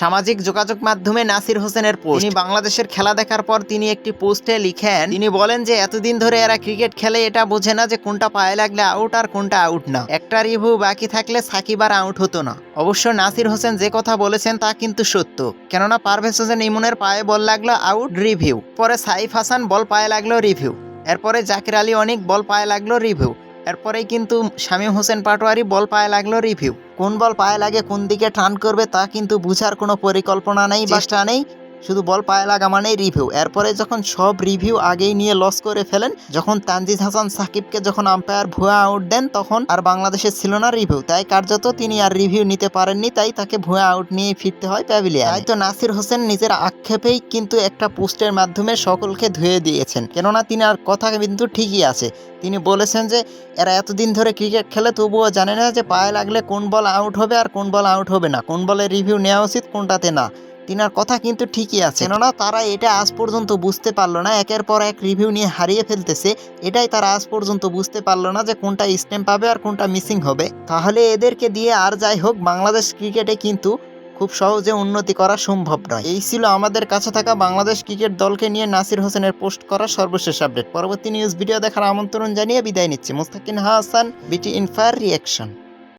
সামাজিক যোগাযোগ মাধ্যমে নাসির হোসেনের পোস্ট তিনি বাংলাদেশের খেলা দেখার পর তিনি একটি পোস্টে লিখেন, তিনি বলেন যে, এতদিন ধরে এরা ক্রিকেট খেলে এটা বোঝে না যে কোনটা পায়ে লাগলে আউট আর কোনটা আউট না। একটা রিভিউ বাকি থাকলে সাকিব আর আউট হতো না। অবশ্য নাসির হোসেন যে কথা বলেছেন তা কিন্তু সত্য। কেননা পারভেজ হোসেন ইমনের পায়ে বল লাগল আউট রিভিউ পরে সাইফ হাসান বল পায়ে লাগল রিভিউ এরপরে জাকির আলী অনেক বল পায়ে লাগল রিভিউ এরপরেই কিন্তু শামীম হোসেন পাটোয়ারি বল পায়ে লাগল রিভিউ কোন বল পায়ে লাগে কোন দিকে টার্ন করবে তা কিন্তু বুঝার কোনো পরিকল্পনা নেই চেষ্টা নেই। শুধু বল পায়ে লাগা মানেই রিভিউ এরপরে যখন সব রিভিউ আগেই নিয়ে লস করে ফেলেন, যখন তানজিদ হাসান সাকিবকে যখন আম্পায়ার ভুয়া আউট দেন, তখন আর বাংলাদেশে ছিল না রিভিউ তাই কার্যত তিনি আর রিভিউ নিতে পারেননি, তাই তাকে ভুয়া আউট নিয়ে ফিরতে হয় প্যাভিলিয়ান তাই তো নাসির হোসেন নিজের আক্ষেপেই কিন্তু একটা পোস্টের মাধ্যমে সকলকে ধুয়ে দিয়েছেন। কেননা তিনি আর কথা কিন্তু ঠিকই আছে। তিনি বলেছেন যে, এরা এতদিন ধরে ক্রিকেট খেলে তবুও জানে না যে পায়ে লাগলে কোন বল আউট হবে আর কোন বল আউট হবে না। কোন বলের রিভিউ নেওয়া উচিত, কোনটাতে না। তিনার কথা কিন্তু ঠিকই আছে। কেননা তারা এটা আজ পর্যন্ত বুঝতে পারল না, একের পর এক রিভিউ নিয়ে হারিয়ে ফেলতেছে। এটাই তারা আজ পর্যন্ত বুঝতে পারল না যে কোনটা স্টেম পাবে আর কোনটা মিসিং হবে। তাহলে এদেরকে দিয়ে আর যাই হোক, বাংলাদেশ ক্রিকেটে কিন্তু খুব সহজে উন্নতি করা সম্ভব নয়। এই ছিল আমাদের কাছে থাকা বাংলাদেশ ক্রিকেট দলকে নিয়ে নাসির হোসেনের পোস্ট করা সর্বশেষ আপডেট। পরবর্তী নিউজ ভিডিও দেখার আমন্ত্রণ জানিয়ে বিদায় নিচ্ছি। মুস্তাকিন হাসান, বিটি ইনফায়ার রিয়াকশন